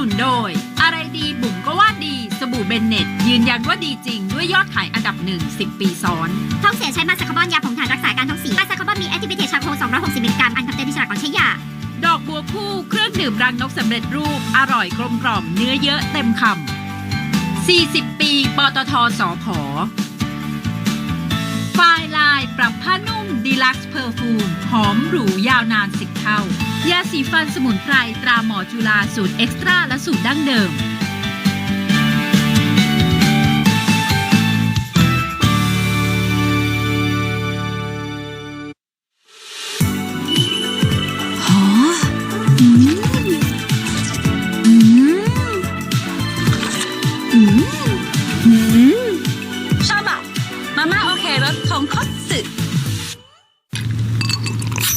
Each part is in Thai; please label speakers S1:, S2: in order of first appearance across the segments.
S1: นุนโดย อะไรดีบุ๋มก็ว่าดีสบู่เบนเน็ต ยืนยันว่าดีจริงด้วยยอดขายอันดับหนึ่ง10 ปีซ้อน
S2: ท้องเสียใช้มาสคาร์บอนยาผงถ่านรักษาการท้องเสียมาสคาร์บอนมีแอคทิเวเทชาโคล260มิลลิกรัมอันคำเตืนที่ฉลากก่อนใช้ยา
S1: ดอกบัวคู่เครื่องดื่มรังนกสำเร็จรูป อร่อยกลมกล่อมเนื้อเยอะเต็มคำ40 ปีปตทสพไฟลายปรับผ้านุ่มดีลักซ์เพอร์ฟูมหอมหรูยาวนานสิบเท่า ยาสีฟันสมุนไพรตราหมอจุฬาสูตรเอ็กซ์ตร้าและสูตรดั้งเดิม
S3: ช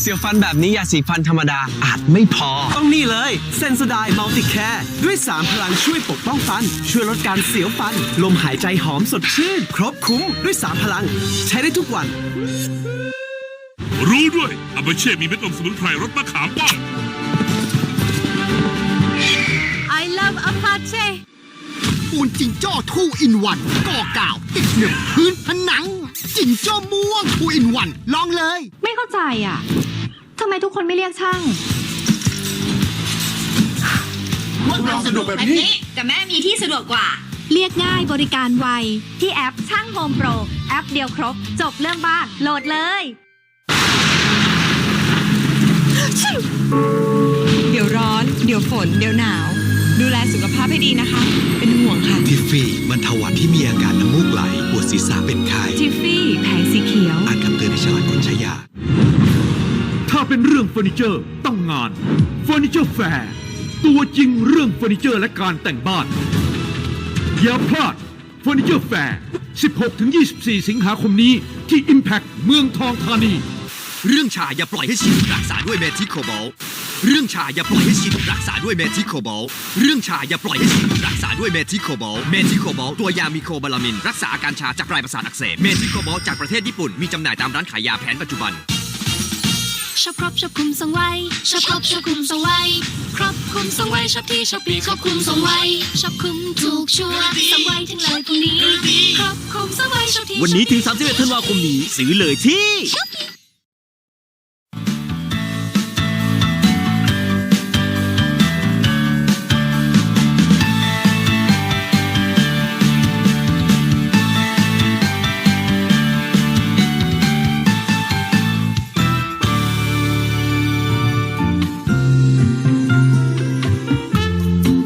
S4: เสียวฟันแบบนี้ยาสีฟันธรรมดาอาจไม่พอ
S5: ต้องนี่เลยเซน o ไดมัลติแคร์ด้วย 3 พลังช่วยปกป้องฟัน ช่วยลดการเสียวฟัน ลมหายใจหอมสดชื่น ครบคุ้มด้วย 3 พลัง ใช้ได้ทุกวัน
S6: รู้ด้วยอาเบเช่มีเม็ดนมสมุนไพรรสมะขามป้อม
S1: I love Apache
S7: ปูนจิงโจ้ทูอินวันก่อกาว ติดหนึบพื้นผนังจิง โจ้ม่วงทูอินวันลองเลย
S8: ไม่เข้าใจอะทำไมทุกคนไม่เรียกช่าง
S3: อันนี้ แต่แม่มีที่สะดวกกว่า
S8: เรียกง่ายบริการไว ที่แอปช่างโฮมโปร แอปเดียวครบ จบเรื่องบ้าน โหลดเลย
S9: เดี๋ยวร้อน เดี๋ยวฝน เดี๋ยวหนาว ดูแลสุขภาพให้ดีนะคะ เป็นห่วงค่ะ
S10: ทิฟฟี่บรรเทาหวัดที่มีอาการน้ำมูกไหล ปวดศีรษะเป็นไข้
S9: ทิฟฟี่แผงสีเขียว
S10: อ่านคำเตือนในฉลากก่อนใช้ยา
S6: ถ้าเป็นเรื่องเฟอร์นิเจอร์ต้องงานเฟอร์นิเจอร์แฟร์ตัวจริงเรื่องเฟอร์นิเจอร์และการแต่งบ้าน อย่าพลาดเฟอร์นิเจอร์แฟร์ 16-24 สิงหาคมนี้ที่ Impact เมืองทองธานี
S10: เรื่องชาอย่าปล่อยให้ชินรักษาด้วยเมทิโคบอล เรื่องชาอย่าปล่อยให้ชินรักษาด้วยเมทิโคบอล เรื่องชาอย่าปล่อยให้ชินรักษาด้วยเมทิโคบอล เมทิโคบอล ตัวยามีโคบาลามิน รักษาอาการชาจากปลายประสาทอักเสบ เมทิโคบอลจากประเทศญี่ปุ่น มีจำหน่ายตามร้านขายยาแผนปัจจุบัน
S8: ชอบครบชอบคุมทรงไว้ชอบครบชอบคุมทรงไว้ครบคุมทรงไว้ชอบที่ชอบปีครบคุมทรงไว้ชอบคุมถูกชัวร์ทรงไว้ทั้งเลยพรุ่งนี้ครบคุมทรงไว้ชอบที่
S5: วันนี้ถึง 31 ธันวาคมนี้ ซื้อเลยที่
S8: ชอบปี